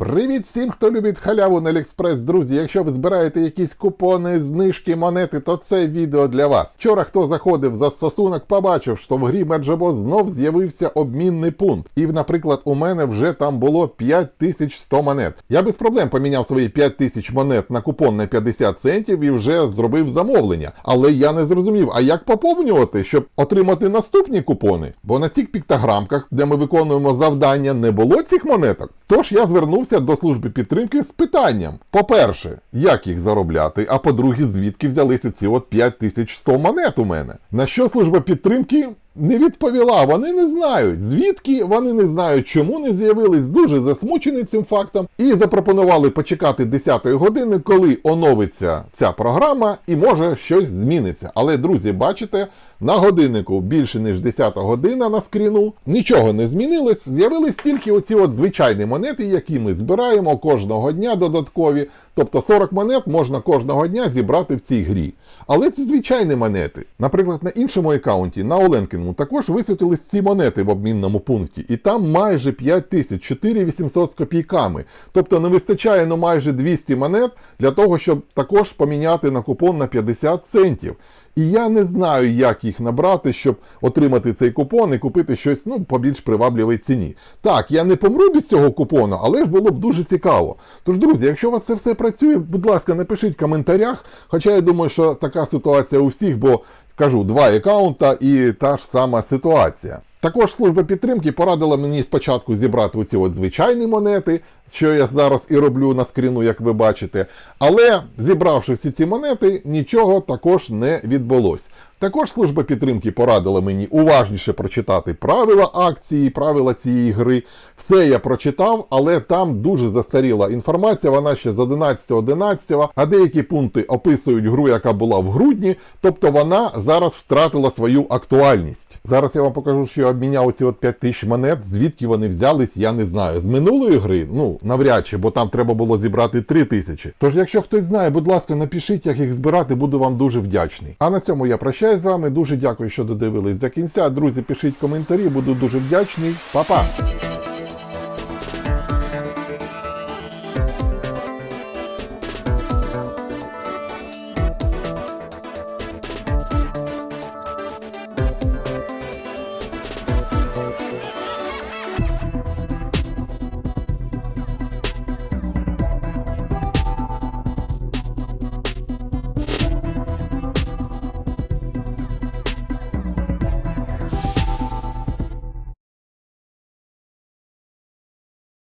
Привіт всім, хто любить халяву на Аліекспрес. Друзі, якщо ви збираєте якісь купони, знижки, монети, то це відео для вас. Вчора хто заходив в застосунок, побачив, що в грі Меджабо знов з'явився обмінний пункт. І, наприклад, у мене вже там було 5100 монет. Я без проблем поміняв свої 5000 монет на купон на 50 центів і вже зробив замовлення. Але я не зрозумів, а як поповнювати, щоб отримати наступні купони? Бо на цих піктограмках, де ми виконуємо завдання, не було цих монеток. Тож я звернувся до служби підтримки з питанням: по-перше, як їх заробляти? А по-друге, звідки взялись оці от 5100 монет у мене? На що служба підтримки не відповіла? Вони не знають. Звідки вони не знають, чому не з'явились, дуже засмучені цим фактом, і запропонували почекати 10-ї години, коли оновиться ця програма і може щось зміниться. Але, друзі, бачите, на годиннику більше ніж 10-та година на скріну нічого не змінилось. З'явились тільки оці от звичайні монети, які ми збираємо кожного дня додаткові. Тобто 40 монет можна кожного дня зібрати в цій грі. Але це звичайні монети. Наприклад, на іншому аккаунті, на Оленкіному, також висвітились ці монети в обмінному пункті. І там майже 5 тисяч, 4800 з копійками. Тобто не вистачає ну, майже 200 монет для того, щоб також поміняти на купон на 50 центів. І я не знаю, як їх набрати, щоб отримати цей купон і купити щось ну, по більш привабливій ціні. Так, я не помру без цього купону, але ж було б дуже цікаво. Тож, друзі, якщо у вас це все працює, будь ласка, напишіть в коментарях. Хоча я думаю, що така ситуація у всіх, бо кажу, два аккаунта і та ж сама ситуація. Також служба підтримки порадила мені спочатку зібрати оці от звичайні монети, що я зараз і роблю на скріну, як ви бачите. Але зібравши всі ці монети, нічого також не відбулось. Також служба підтримки порадила мені уважніше прочитати правила акції, правила цієї гри. Все я прочитав, але там дуже застаріла інформація. Вона ще з 11.11, а деякі пункти описують гру, яка була в грудні. Тобто вона зараз втратила свою актуальність. Зараз я вам покажу, що я обміняв ці от 5 тисяч монет. Звідки вони взялись, я не знаю. З минулої гри, ну навряд чи, бо там треба було зібрати 3 тисячі. Тож, якщо хтось знає, будь ласка, напишіть, як їх збирати, буду вам дуже вдячний. А на цьому я з вами. Дуже дякую, що додивились до кінця. Друзі, пишіть коментарі, буду дуже вдячний. Па-па!